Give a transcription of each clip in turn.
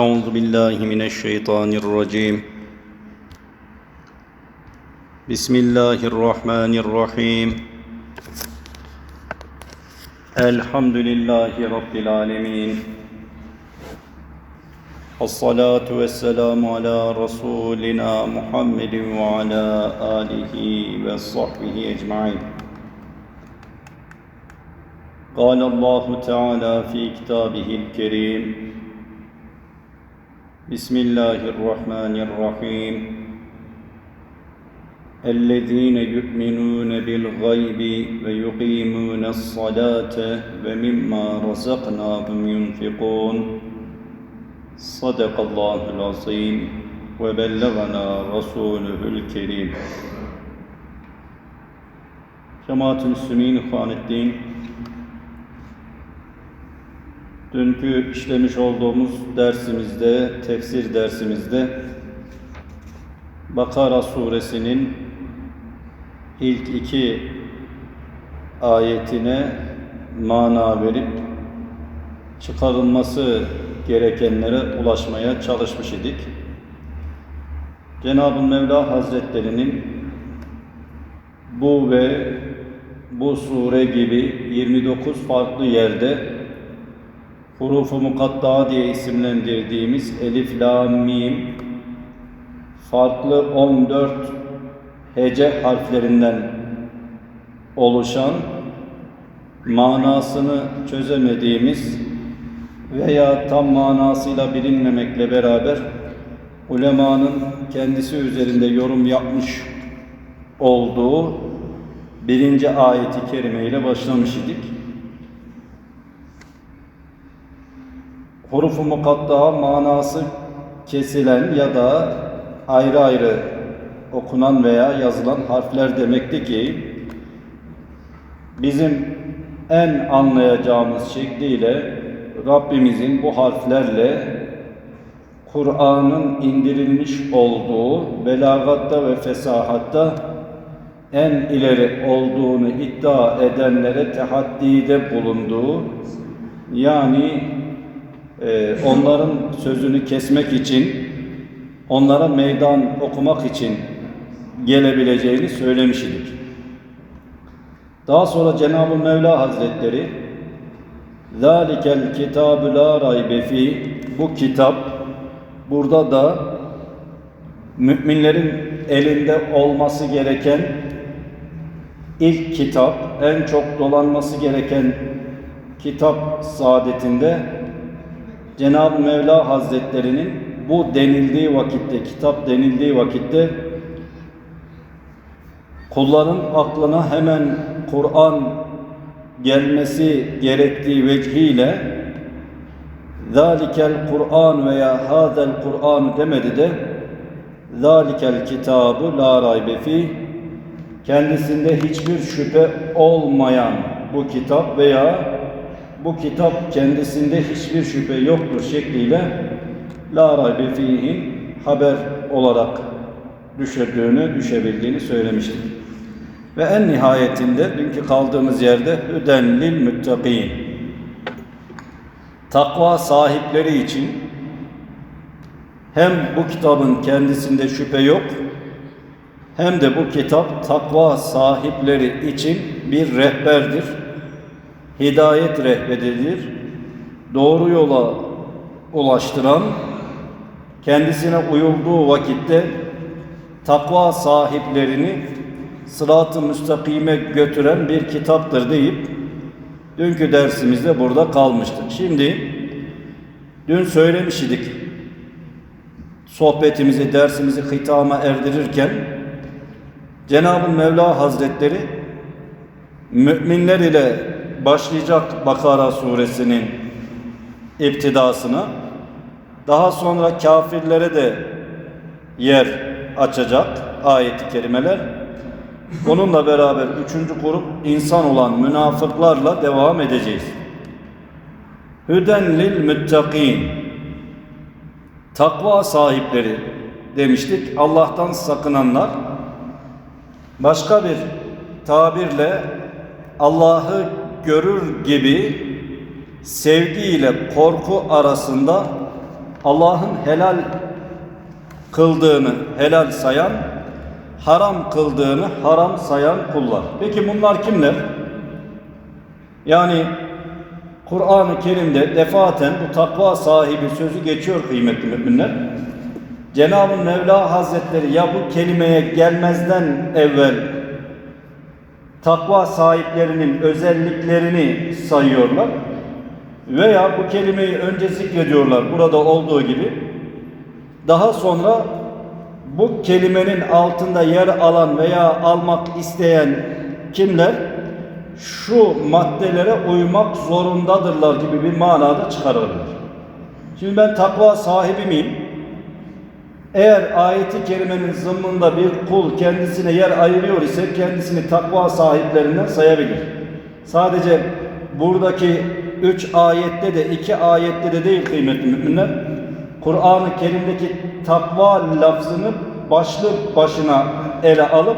أعوذ بالله من الشيطان الرجيم. بسم الله الرحمن الرحيم. الحمد لله رب العالمين. الصلاة والسلام على رسولنا محمد وعلى آله وصحبه أجمعين. قال الله تعالى في كتابه الكريم بسم الله الرحمن الرحيم. الذين يؤمنون بالغيب ويقيمون الصلاة ومما رزقناهم ينفقون. صدق الله العظيم. وبلغنا رسوله الكريم. Cemaat-ı Müslümin, İhvaneddin, Dünkü işlemiş olduğumuz dersimizde, tefsir dersimizde Bakara suresinin ilk iki ayetine mana verip çıkarılması gerekenlere ulaşmaya çalışmış idik. Cenab-ı Mevla Hazretlerinin bu ve bu sure gibi 29 farklı yerde hurufu mukatta diye isimlendirdiğimiz elif, la, mim farklı 14 hece harflerinden oluşan manasını çözemediğimiz veya tam manasıyla bilinmemekle beraber ulemanın kendisi üzerinde yorum yapmış olduğu birinci ayeti kerime ile başlamış idik. Hurufu mukatta manası kesilen ya da ayrı ayrı okunan veya yazılan harfler demekti ki bizim en anlayacağımız şekliyle Rabbimizin bu harflerle Kur'an'ın indirilmiş olduğu belagatta ve fesahatta en ileri olduğunu iddia edenlere tehaddide bulunduğu yani e, onların sözünü kesmek için onlara meydan okumak için gelebileceğini söylemiş idik. Daha sonra Cenab-ı Mevla Hazretleri ذَٰلِكَ الْكِتَابُ لَا رَيْبَ ف۪يهِ Bu kitap burada da müminlerin elinde olması gereken ilk kitap, en çok dolanması gereken kitap saadetinde Cenab-ı Mevla Hazretlerinin bu denildiği vakitte, kitap denildiği vakitte kulların aklına hemen Kur'an gelmesi gerektiği vecihiyle zalikel Kur'an veya hazel Kur'an demedi de zalikel kitabı la raybe fi kendisinde hiçbir şüphe olmayan bu kitap veya bu kitap kendisinde hiçbir şüphe yoktur şekliyle la raybe fihin haber olarak düşürdüğünü, düşebildiğini söylemiştik. Ve en nihayetinde dünkü kaldığımız yerde hüden lil müttakîn takva sahipleri için hem bu kitabın kendisinde şüphe yok hem de bu kitap takva sahipleri için bir rehberdir. Hidayet rehberidir. Doğru yola ulaştıran, kendisine uyulduğu vakitte takva sahiplerini sırat-ı müstakime götüren bir kitaptır deyip dünkü dersimizde burada kalmıştık. Şimdi dün söylemiş idik sohbetimizi, dersimizi hitama erdirirken Cenab-ı Mevla Hazretleri müminler ile başlayacak Bakara suresinin iptidasına daha sonra kafirlere de yer açacak ayeti kerimeler. Onunla beraber üçüncü grup insan olan münafıklarla devam edeceğiz. Hüden lil müttakîn Takva sahipleri demiştik. Allah'tan sakınanlar. Başka bir tabirle Allah'ı görür gibi sevgi ile korku arasında Allah'ın helal kıldığını helal sayan, haram kıldığını haram sayan kullar. Peki bunlar kimler? Yani Kur'an-ı Kerim'de defaten bu takva sahibi sözü geçiyor kıymetli müminler. Cenab-ı Mevla Hazretleri ya bu kelimeye gelmezden evvel takva sahiplerinin özelliklerini sayıyorlar veya bu kelimeyi önce zikrediyorlar burada olduğu gibi daha sonra bu kelimenin altında yer alan veya almak isteyen kimler şu maddelere uymak zorundadırlar gibi bir manada çıkarılır. Şimdi ben takva sahibi miyim? Eğer ayeti kerimenin zımmında bir kul kendisine yer ayırıyor ise kendisini takva sahiplerinden sayabilir. Sadece buradaki üç ayette de iki ayette de değil kıymetli müminler. Kur'an-ı Kerim'deki takva lafzını başlı başına ele alıp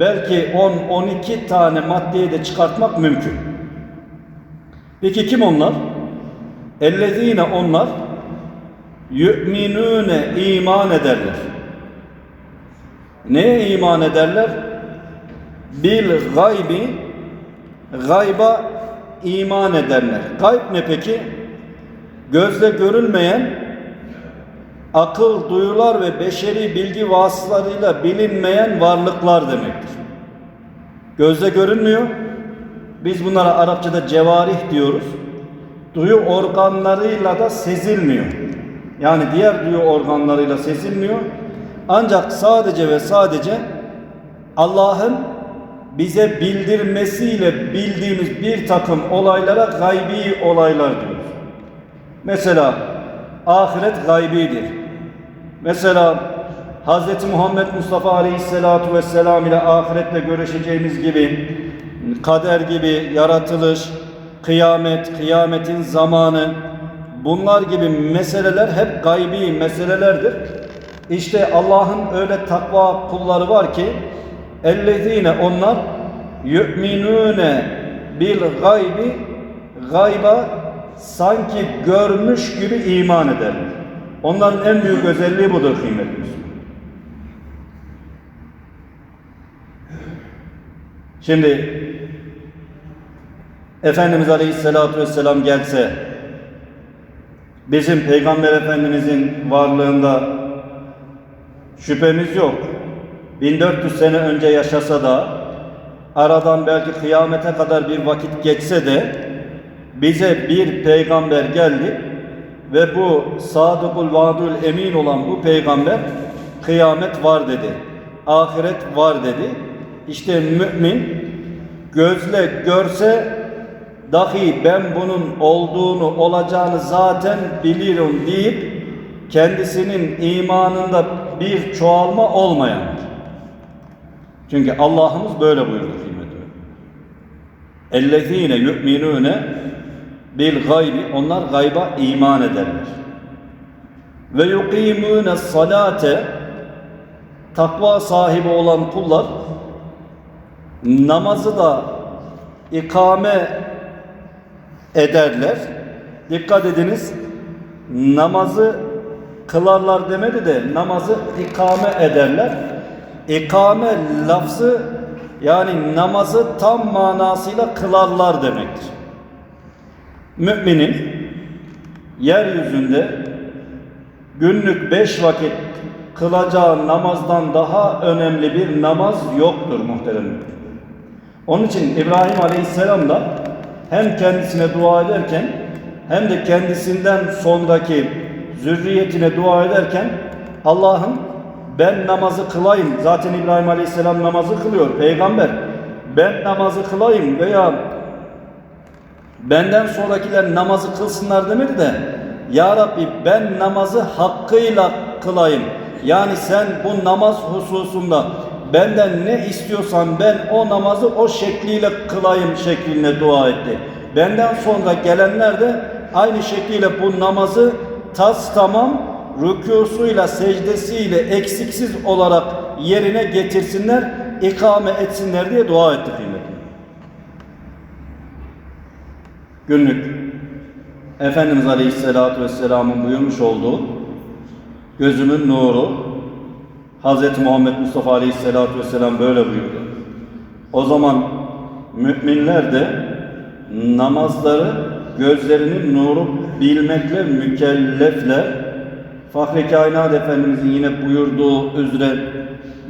belki 10-12 tane maddeye de çıkartmak mümkün. Peki kim onlar? Ellezine onlar yu'minune iman ederler. Neye iman ederler? Bil gaybi gayba iman ederler. Gayb ne peki? Gözle görülmeyen akıl, duyular ve beşeri bilgi vasıtalarıyla bilinmeyen varlıklar demektir. Gözle görünmüyor. Biz bunlara Arapçada cevarih diyoruz. Duyu organlarıyla da sezilmiyor. Yani diğer duyu organlarıyla sezilmiyor. Ancak sadece ve sadece Allah'ın bize bildirmesiyle bildiğimiz bir takım olaylara gaybi olaylar diyoruz. Mesela ahiret gaybidir. Mesela Hz. Muhammed Mustafa Aleyhisselatu Vesselam ile ahirette görüşeceğimiz gibi kader gibi yaratılış, kıyamet, kıyametin zamanı bunlar gibi meseleler hep gaybi meselelerdir. İşte Allah'ın öyle takva kulları var ki ellezine onlar yu'minune bil gaybi gayba sanki görmüş gibi iman ederler. Onların en büyük özelliği budur kıymetli. Şimdi Efendimiz Aleyhisselatü Vesselam gelse bizim Peygamber Efendimizin varlığında şüphemiz yok. 1400 sene önce yaşasa da aradan belki kıyamete kadar bir vakit geçse de bize bir peygamber geldi ve bu sadıkul vaadul emin olan bu peygamber kıyamet var dedi. Ahiret var dedi. İşte mümin gözle görse dahi ben bunun olduğunu olacağını zaten biliyorum deyip kendisinin imanında bir çoğalma olmayandır. Çünkü Allah'ımız böyle buyurdu kıymetli. Ellezine yu'minune bil gaybi onlar gayba iman ederler. Ve yukimune salate takva sahibi olan kullar namazı da ikame ederler. Dikkat ediniz. Namazı kılarlar demedi de namazı ikame ederler. İkame lafzı yani namazı tam manasıyla kılarlar demektir. Müminin yeryüzünde günlük beş vakit kılacağı namazdan daha önemli bir namaz yoktur muhterem. Onun için İbrahim Aleyhisselam da hem kendisine dua ederken hem de kendisinden sonraki zürriyetine dua ederken Allah'ım ben namazı kılayım. Zaten İbrahim Aleyhisselam namazı kılıyor. Peygamber ben namazı kılayım veya benden sonrakiler namazı kılsınlar demedi de Ya Rabbi ben namazı hakkıyla kılayım. Yani sen bu namaz hususunda benden ne istiyorsan ben o namazı o şekliyle kılayım şeklinde dua etti. Benden sonra gelenler de aynı şekliyle bu namazı tas tamam rükûsuyla secdesiyle eksiksiz olarak yerine getirsinler, ikame etsinler diye dua etti kıymetli. Günlük Efendimiz Aleyhisselatü Vesselam'ın buyurmuş olduğu gözümün nuru Hz. Muhammed Mustafa Aleyhisselatü Vesselam böyle buyurdu. O zaman müminler de namazları gözlerinin nuru bilmekle mükellefler. Fahri Kainat Efendimizin yine buyurduğu üzere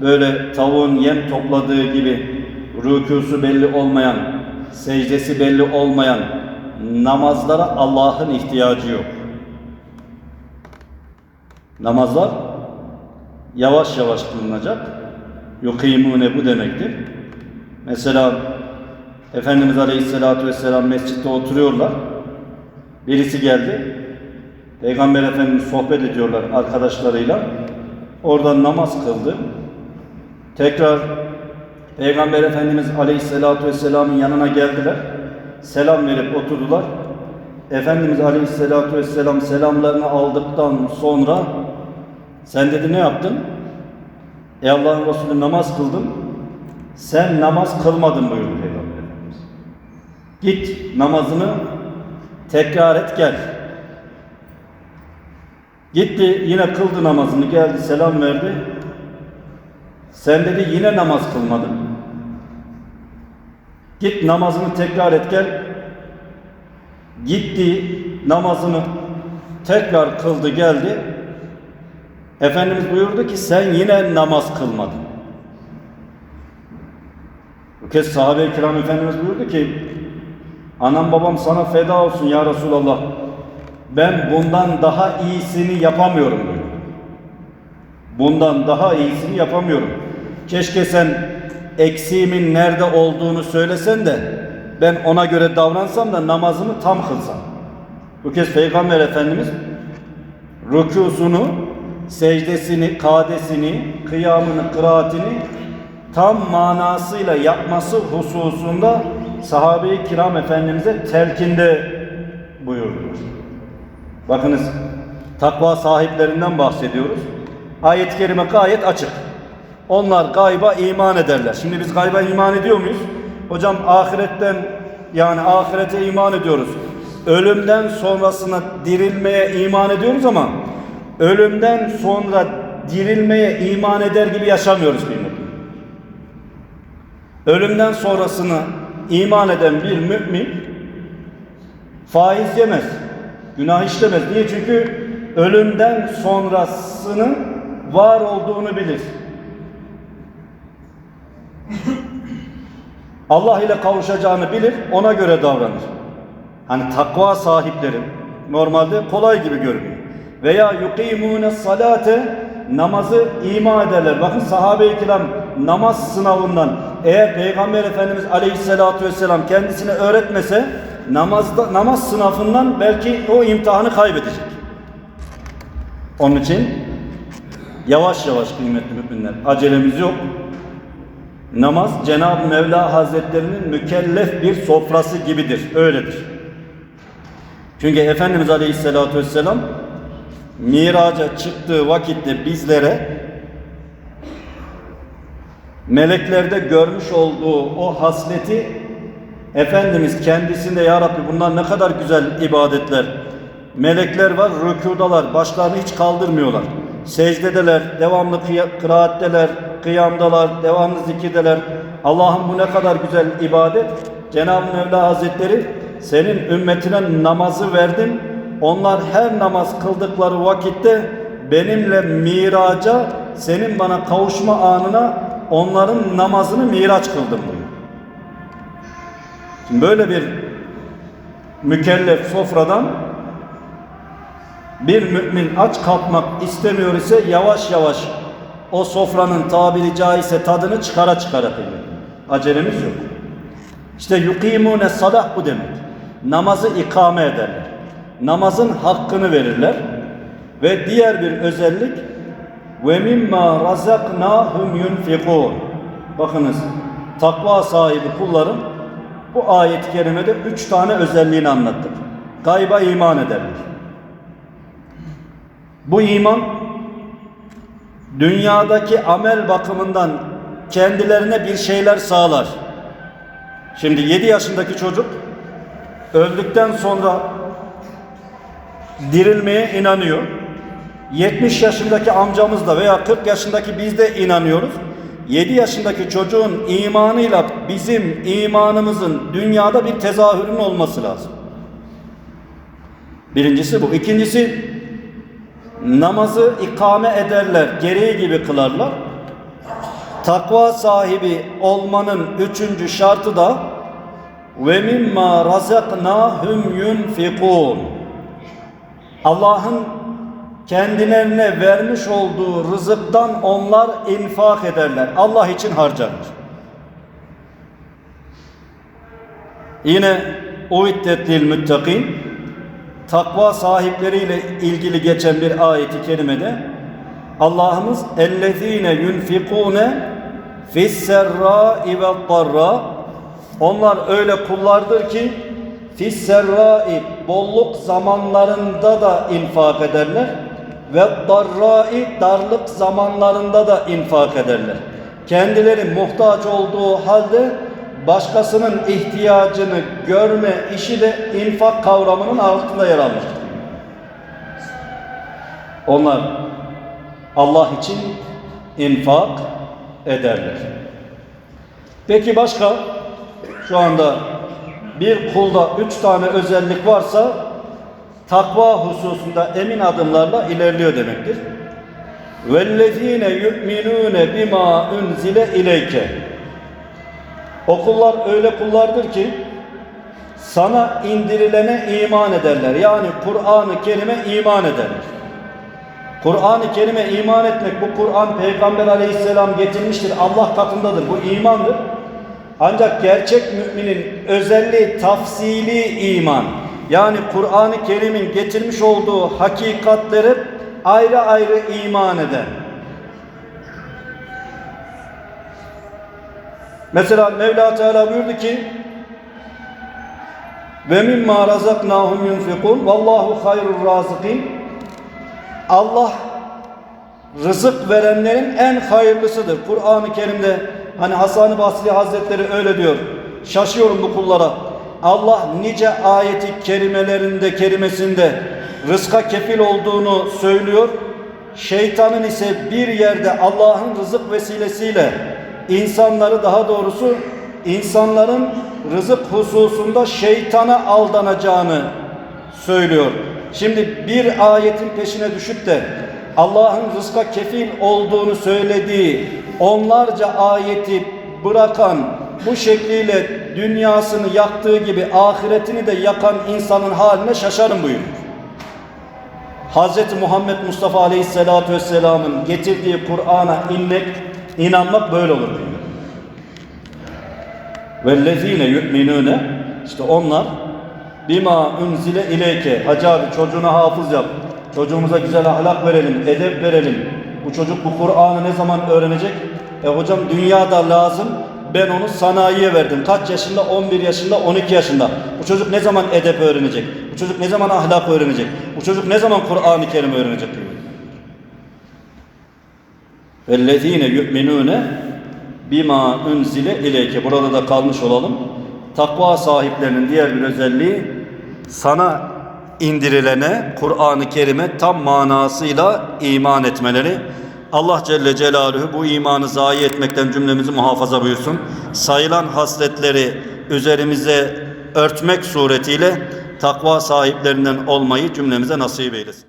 böyle tavuğun yem topladığı gibi rükusu belli olmayan, secdesi belli olmayan namazlara Allah'ın ihtiyacı yok. Namazlar yavaş yavaş kılınacak. Yukimune bu demektir. Mesela Efendimiz Aleyhisselatü Vesselam mescitte oturuyorlar. Birisi geldi. Peygamber Efendimiz sohbet ediyorlar arkadaşlarıyla. Oradan namaz kıldı. Tekrar Peygamber Efendimiz Aleyhisselatü Vesselam'ın yanına geldiler. Selam verip oturdular. Efendimiz Aleyhisselatü Vesselam selamlarını aldıktan sonra sen dedi ne yaptın? Ey Allah'ın Resulü namaz kıldım. Sen namaz kılmadın buyurdu Peygamber Efendimiz. Git namazını tekrar et gel. Gitti yine kıldı namazını geldi selam verdi. Sen dedi yine namaz kılmadın. Git namazını tekrar et gel. Gitti namazını tekrar kıldı geldi. Efendimiz buyurdu ki sen yine namaz kılmadın. Bu kez sahabe-i kiram Efendimiz buyurdu ki anam babam sana feda olsun ya Resulallah. Ben bundan daha iyisini yapamıyorum buyurdu. Bundan daha iyisini yapamıyorum. Keşke sen eksiğimin nerede olduğunu söylesen de ben ona göre davransam da namazımı tam kılsam. Bu kez Peygamber Efendimiz rükusunu, secdesini, kadesini, kıyamını, kıraatini tam manasıyla yapması hususunda sahabe-i kiram Efendimiz'e telkinde buyurdular. Bakınız takva sahiplerinden bahsediyoruz. Ayet-i kerime gayet açık. Onlar gayba iman ederler. Şimdi biz gayba iman ediyor muyuz? Hocam ahiretten yani ahirete iman ediyoruz. Ölümden sonrasına dirilmeye iman ediyoruz ama ölümden sonra dirilmeye iman eder gibi yaşamıyoruz kıymetli. Ölümden sonrasını iman eden bir mümin faiz yemez, günah işlemez. Niye? Çünkü ölümden sonrasının var olduğunu bilir. Allah ile kavuşacağını bilir, ona göre davranır. Hani takva sahiplerin normalde kolay gibi görünüyor. Veya yukimune salate namazı ima ederler. Bakın sahabe-i kiram namaz sınavından eğer Peygamber Efendimiz Aleyhisselatü Vesselam kendisine öğretmese namazda, namaz sınavından belki o imtihanı kaybedecek. Onun için yavaş yavaş kıymetli müminler acelemiz yok. Namaz Cenab-ı Mevla Hazretlerinin mükellef bir sofrası gibidir. Öyledir. Çünkü Efendimiz Aleyhisselatü Vesselam miraca çıktığı vakitte bizlere meleklerde görmüş olduğu o hasleti Efendimiz kendisinde Ya Rabbi bunlar ne kadar güzel ibadetler. Melekler var rükudalar başlarını hiç kaldırmıyorlar. Secdedeler, devamlı kıraatteler, kıyamdalar, devamlı zikirdeler. Allah'ım bu ne kadar güzel ibadet. Cenab-ı Mevla Hazretleri senin ümmetine namazı verdim. Onlar her namaz kıldıkları vakitte benimle miraca, senin bana kavuşma anına onların namazını miraç kıldım diyor. Şimdi böyle bir mükellef sofradan bir mümin aç kalkmak istemiyor ise yavaş yavaş o sofranın tabiri caizse tadını çıkara çıkara kıyıyor. Acelemiz yok. İşte yukimune salah bu demek. Namazı ikame ederler. Namazın hakkını verirler. Ve diğer bir özellik ve mimma razaknahum yunfikun. Bakınız takva sahibi kulların bu ayet-i kerimede üç tane özelliğini anlattık. Gayba iman ederler. Bu iman dünyadaki amel bakımından kendilerine bir şeyler sağlar. Şimdi 7 yaşındaki çocuk öldükten sonra dirilmeye inanıyor. 70 yaşındaki amcamız da veya 40 yaşındaki biz de inanıyoruz. 7 yaşındaki çocuğun imanıyla bizim imanımızın dünyada bir tezahürün olması lazım. Birincisi bu. İkincisi namazı ikame ederler, gereği gibi kılarlar. Takva sahibi olmanın üçüncü şartı da ve mimma razaknahum yunfikun. Allah'ın kendilerine vermiş olduğu rızıktan onlar infak ederler. Allah için harcarlar. Yine uiddet lil muttakin takva sahipleriyle ilgili geçen bir ayeti kerimede Allah'ımız ellezine yunfikune fisserra'i ve darra onlar öyle kullardır ki fisserra'i bolluk zamanlarında da infak ederler ve darra'i darlık zamanlarında da infak ederler. Kendileri muhtaç olduğu halde başkasının ihtiyacını görme işi de infak kavramının altında yer almıştır. Onlar Allah için infak ederler. Peki başka şu anda bir kulda üç tane özellik varsa takva hususunda emin adımlarla ilerliyor demektir. وَالَّذ۪ينَ يُؤْمِنُونَ بِمَا اُنْزِلَ اِلَيْكَ O kullar öyle kullardır ki sana indirilene iman ederler. Yani Kur'an-ı Kerim'e iman ederler. Kur'an-ı Kerim'e iman etmek, bu Kur'an Peygamber aleyhisselam getirmiştir, Allah katındadır, bu imandır. Ancak gerçek müminin özelliği tafsili iman. Yani Kur'an-ı Kerim'in getirmiş olduğu hakikatleri ayrı ayrı iman eden. Mesela Mevla Teala buyurdu ki ve mimma razaknahum yunfikun vallahu hayrur razikin Allah rızık verenlerin en hayırlısıdır. Kur'an-ı Kerim'de hani Hasan-ı Basri Hazretleri öyle diyor. Şaşıyorum bu kullara. Allah nice ayeti kerimelerinde, kerimesinde rızka kefil olduğunu söylüyor. Şeytanın ise bir yerde Allah'ın rızık vesilesiyle insanları daha doğrusu insanların rızık hususunda şeytana aldanacağını söylüyor. Şimdi bir ayetin peşine düşüp de Allah'ın rızka kefil olduğunu söylediği onlarca ayeti bırakan bu şekliyle dünyasını yaktığı gibi ahiretini de yakan insanın haline şaşarım buyuruyor. Hz. Muhammed Mustafa Aleyhisselatü Vesselam'ın getirdiği Kur'an'a inmek, inanmak böyle olur diyor. Vellezine yu'minune işte onlar bima unzile ileyke Hacı abi çocuğuna hafız yap. Çocuğumuza güzel ahlak verelim, edep verelim. Bu çocuk bu Kur'an'ı ne zaman öğrenecek? E hocam dünyada lazım. Ben onu sanayiye verdim. Kaç yaşında? 11 yaşında, 12 yaşında. Bu çocuk ne zaman edep öğrenecek? Bu çocuk ne zaman ahlak öğrenecek? Bu çocuk ne zaman Kur'an-ı Kerim öğrenecek? Vellezine yu'minune bima unzile ileyke. Burada da kalmış olalım. Takva sahiplerinin diğer bir özelliği sana indirilene Kur'an-ı Kerim'e tam manasıyla iman etmeleri. Allah Celle Celaluhu bu imanı zayi etmekten cümlemizi muhafaza buyursun. Sayılan hasletleri üzerimize örtmek suretiyle takva sahiplerinden olmayı cümlemize nasip eylesin.